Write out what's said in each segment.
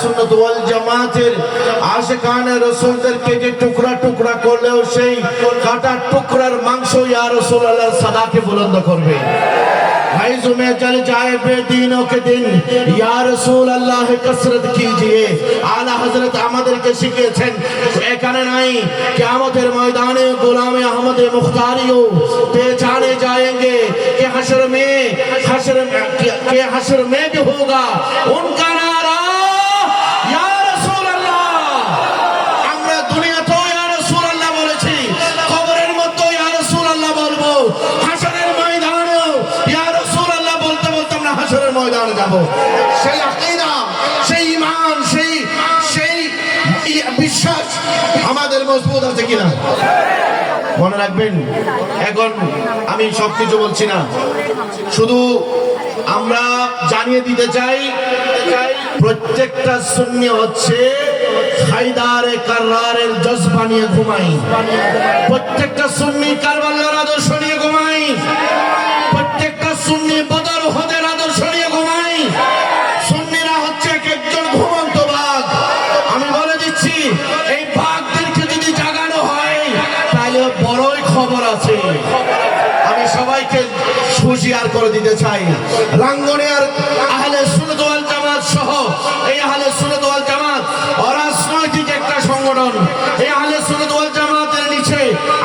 সুন্নত ওয়াল জামাতের আশিকানে রাসূলদেরকে যে টুকরা টুকরা করলেও সেই কাটা টুকরার মাংস ইয়া রাসূলুল্লাহর সাদাকে বুলন্দ করবে फैज में जल जाए बेदीनों के दिन या रसूल আল্লাহ কসরত कीजिए আলা হযরত আমাদেরকে শিখিয়েছেন এখানে নাই কিয়ামতের ময়দানে গোলামে আহমদ মুখতারিও पहचाने जाएंगे कि हशर में हशर में कि हशर में भी होगा उनका যাব সেই আকীদা, সেই ঈমান, সেই সেই বিশ্বাস আমাদের মজবুত আছে কিনা? মনে রাখবেন, এখন আমি সব কিছু বলছি না। শুধু আমরা জানিয়ে দিতে চাই, প্রত্যেকটা শূন্য হচ্ছে হায়দারে কার্রারের জজবা নিয়ে ঘুমাই প্রত্যেকটা সুন্নি কারবালার আদর্শ নিয়ে ঘুমাই প্রত্যেকটা সুন্নি বদর হুঁশিয়ার করে দিতে চাই রাঙ্গনিয়ার আহলে ওয়াল জামাত সহ এই আহলে সুন্নাত ওয়াল জামাত, অরাজনৈতিক একটা সংগঠন, এই আহলে ওয়াল জামাতের নিচে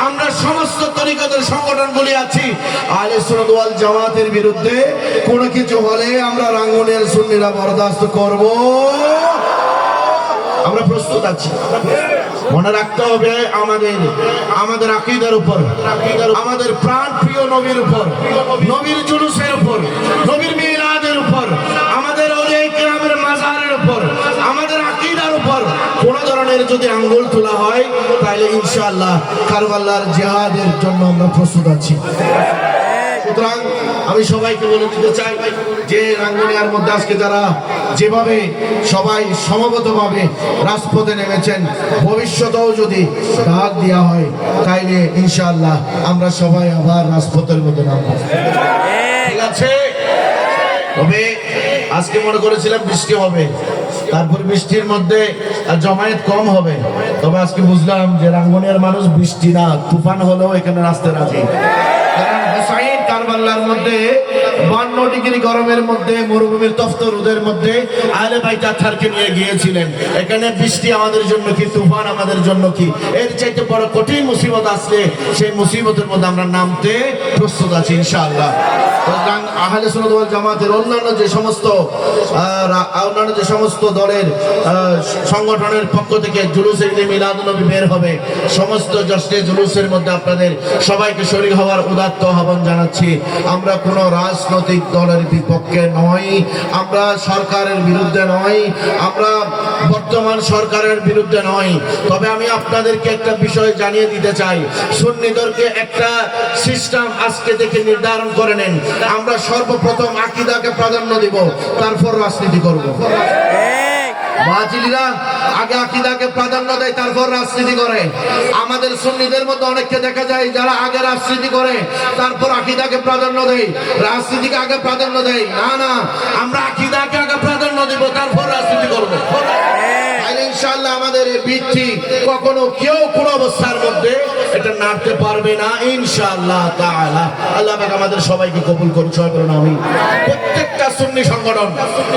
আমরা সমস্ত তরিকতের সংগঠনগুলি আছি। আহলে ওয়াল জামাতের বিরুদ্ধে কোনো কিছু হলে আমরা রাঙ্গনিয়ার সুন্নিরা বরদাস্ত করব। আমরা প্রস্তুত আছি। মনে রাখতে হবে আমাদের আমাদের আকিদার উপর, আমাদের প্রাণ প্রিয় নবীর উপর, নবীর জুলুসের উপর, নবীর মিলাদের উপর, আমাদের কিরামের মাজারের উপর, আমাদের আকিদার উপর। কোন ধরনের যদি আঙ্গুল তোলা হয়, তাহলে ইনশাআল্লাহ কারবাল্লার জেহাদের জন্য আমরা প্রস্তুত আছি। সুতরাং আমি সবাইকে বলে দিতে চাই যে রাঙ্গুনিয়ার মধ্যে আজকে যারা যেভাবে সবাই সমবেতভাবে রাজপথে নেমেছেন, ভবিষ্যতেও যদি ডাক দেওয়া হয়, তাইলে ইনশাআল্লাহ আমরা সবাই আবার রাজপথের মধ্যে নামবো। ঠিক আছে? তবে আজকে মনে করেছিলাম বৃষ্টি হবে, তারপর বৃষ্টির মধ্যে জমায়েত কম হবে। তবে আজকে বুঝলাম যে রাঙ্গনিয়ার মানুষ বৃষ্টি না, তুফান হলেও এখানে রাস্তায় রাজি। কারবাল্লার মধ্যে বান্ন ডিগ্রি গরমের মধ্যে, মরুভূমির তপ্ত রোদের মধ্যে আহলে বাইত আথারকে নিয়ে গিয়েছিলেন। এখানে বৃষ্টি আমাদের জন্য কি, তুফান আমাদের জন্য কি? এর চাইতে বড় কঠিন মুসিবত আসলে সেই মুসিবতের মধ্যে আমরা নামতে প্রস্তুত আছি, ইনশাআল্লাহ। জামাতের অন্যান্য যে সমস্ত অন্যান্য যে সমস্ত দলের সংগঠনের পক্ষ থেকে জুলুসে ঈদে মিলাদুন্নবী বের হবে, সমস্ত জশ্নে জুলুসের মধ্যে আপনাদের সবাইকে শরীর হওয়ার উদাত্ত আহ্বান জানাচ্ছি। আমরা কোনো রাজনৈতিক দলের বিপক্ষে নয়। আমরা সরকারের বিরুদ্ধে নয়। আমরা বর্তমান সরকারের বিরুদ্ধে নয়। তবে আমি আপনাদেরকে একটা বিষয় জানিয়ে দিতে চাই। সুন্নিদেরকে একটা সিস্টেম আজকে থেকে নির্ধারণ করে নেন। আমরা সর্বপ্রথম আকিদাকে প্রাধান্য দিব, তারপর রাজনীতি করব। বাতিলিরা আগে আকিদাকে প্রাধান্য দেয়, তারপর রাজনীতি করে। আমাদের সুন্নিদের মধ্যে অনেককে দেখা যায় যারা আগে রাজনীতি করে, তারপর আকিদাকে প্রাধান্য দেয়। রাজনীতিকে আগে প্রাধান্য দেয়। না না, আমরা আকিদাকে আগে প্রাধান্য দিব, তারপর রাজনীতি করব। আর ইনশাআল্লাহ আমাদের এই বৃত্তি কখনো কেউ কোন অবস্থার মধ্যে এটা নাড়তে পারবে না ইনশাআল্লাহ তাআলা। আল্লাহ পাক আমাদের সবাইকে কবুল করুন, সবাই করুন আমি প্রত্যেকটা সুন্নি সংগঠন,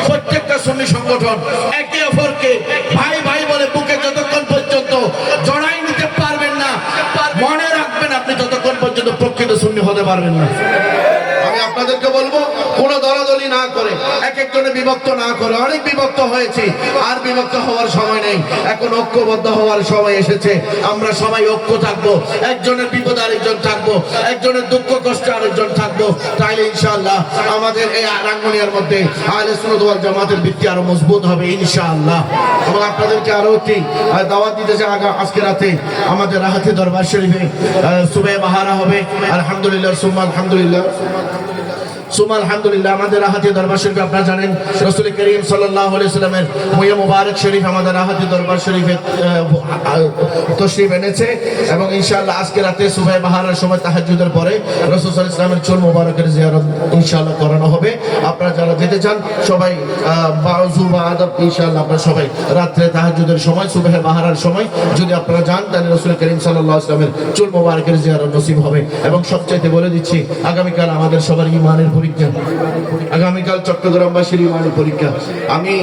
প্রত্যেকটা সুন্নি সংগঠন একে অপরকে ভাই ভাই বলে বুকে যতক্ষণ পর্যন্ত জড়াই নিতে পারবেন না, মনে রাখবেন আপনি ততক্ষণ পর্যন্ত প্রকৃত সুন্নি হতে পারবেন না। আমি আপনাদেরকে বলব কোন দলাদলি না করে এক একজনে বিভক্ত না করে অনেক বিভক্ত হয়েছে। আর বিভক্ত হওয়ার সময় নেই। এখন ঐক্যবদ্ধ হওয়ার সময় এসেছে। আমরা সবাই ঐক্য থাকব। একজনের বিপদ আরেকজন থাকব। একজনের দুঃখ কষ্ট আরেকজন থাকব। তাইলে ইনশাআল্লাহ আমাদের এই রাঙ্গনিয়ার মধ্যে আহলে সুন্নাত ওয়াল জামাতের ভিত্তি আরও মজবুত হবে ইনশাআল্লাহ। এবং আপনাদেরকে আরও একটি দাওয়াত দিতে চাই আজকে রাতে। আমাদের রাহাতে দরবার শরীফে সুবে বাহারা হবে। আলহামদুলিল্লাহ, সুম্মা, আলহামদুলিল্লাহ। আমাদের রাহাতি দরবার শরীফ, আপনারা জানেন, রসুল করিম মুবারক শরীফ আমাদের রাহাতি দরবার শরীফে তশরিফ এনেছে এবং ইনশাআল্লাহ আজকে রাতে বাহারের সময় তাহাজ্জুদের পরে রসুল সাল্লামের চুল মুবারকের জিয়ারত ইনশাআল্লাহ করানো হবে। আপনারা যারা যেতে চান, সবাই ইনশাআল্লাহ আপনারা সবাই রাত্রে তাহাজুদের সময়, সুবাহ বাহারার সময় যদি আপনারা যান, তাহলে রসুল করিম সাল্লাল্লাহু আলাইহি সাল্লামের চুল মুবারকের জিয়ারত নসিব হবে। এবং সবচাইতে বলে দিচ্ছি, আগামীকাল আমাদের সবার ইমানের পরীক্ষা। আগামীকাল চট্টগ্রামবাসীর ইমানের পরীক্ষা। আমি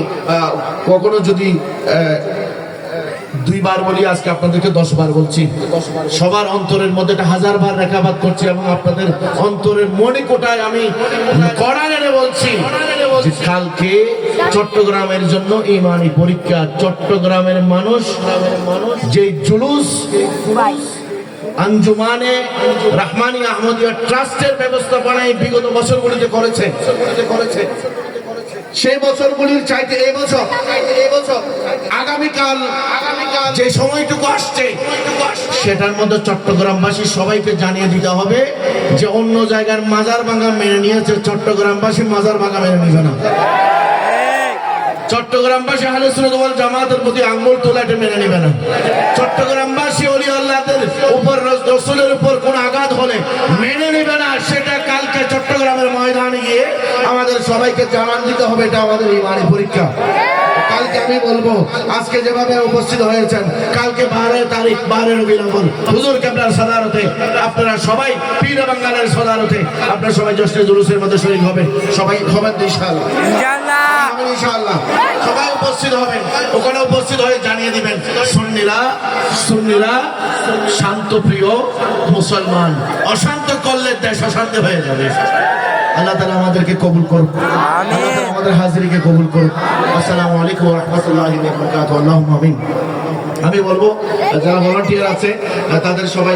কখনো যদি দুইবার বলি, আজকে আপনাদেরকে দশ বার বলছি। সবার অন্তরের মধ্যে হাজার বার রেখাপাত করছি এবং আপনাদের অন্তরের মনে কোটায় আমি কড়া বলছি কালকে চট্টগ্রামের জন্য ইমানি পরীক্ষা। চট্টগ্রামের মানুষ যে জুলুস আঞ্জুমানে রহমানি আহমদিয়া ট্রাস্টের ব্যবস্থাপনায় বিগত বছরগুলিতে করেছে। করেছে সেই বছরগুলির চাইতে এই বছর এই বছর আগামীকাল আগামীকাল যে সময়টুকু আসছে, সেটার মধ্যে চট্টগ্রামবাসী সবাইকে জানিয়ে দিতে হবে যে অন্য জায়গার মাজার ভাঙা মেনে নিয়েছে, চট্টগ্রামবাসী মাজার ভাঙা মেনে নিবে না। চট্টগ্রামবাসী হালে সুন্নাত ওয়াল জামাতের প্রতি আঙ্গুল তোলা এটা মেনে নেবে না। চট্টগ্রামবাসী অলি আল্লাহদের উপর রসুলের উপর কোন আঘাত হলে মেনে নেবে না। সেটা কালকে চট্টগ্রামের ময়দানে গিয়ে আমাদের সবাইকে জানান দিতে হবে। এটা আমাদের ইমানি পরীক্ষা। কালকে আমি বলব আজকে যেভাবে উপস্থিত হয়েছেন কালকে বারের তারিখ বারের রবিনগর হুজুর কেবলার সদারতে আপনারা সবাই পীর বাঙ্গালের সদারতে আপনারা সবাই জশ্নে জুলুসের মধ্যে শরীর হবেন। সবাই হবেন ইনশাআল্লাহ। ইনশাআল্লাহ। সবাই উপস্থিত হবেন ওখানে উপস্থিত হয়ে জানিয়ে দিবেন সুন্নিরা সুন্নিরা শান্ত প্রিয় মুসলমান অশান্ত করলে দেশ অশান্ত হয়ে যাবে। আল্লাহ তালা আমাদেরকে কবুল করুক। আল্লাহ আমাদের হাজিরিকে কবুল করুক। আসসালামু আলাইকুম রাহমাতুল্লাহি ওয়া বারাকাতুহু। আল্লাহুম্মা আমিন। আমি বলব যারা ভলান্টিয়ার আছে তাদের সবাই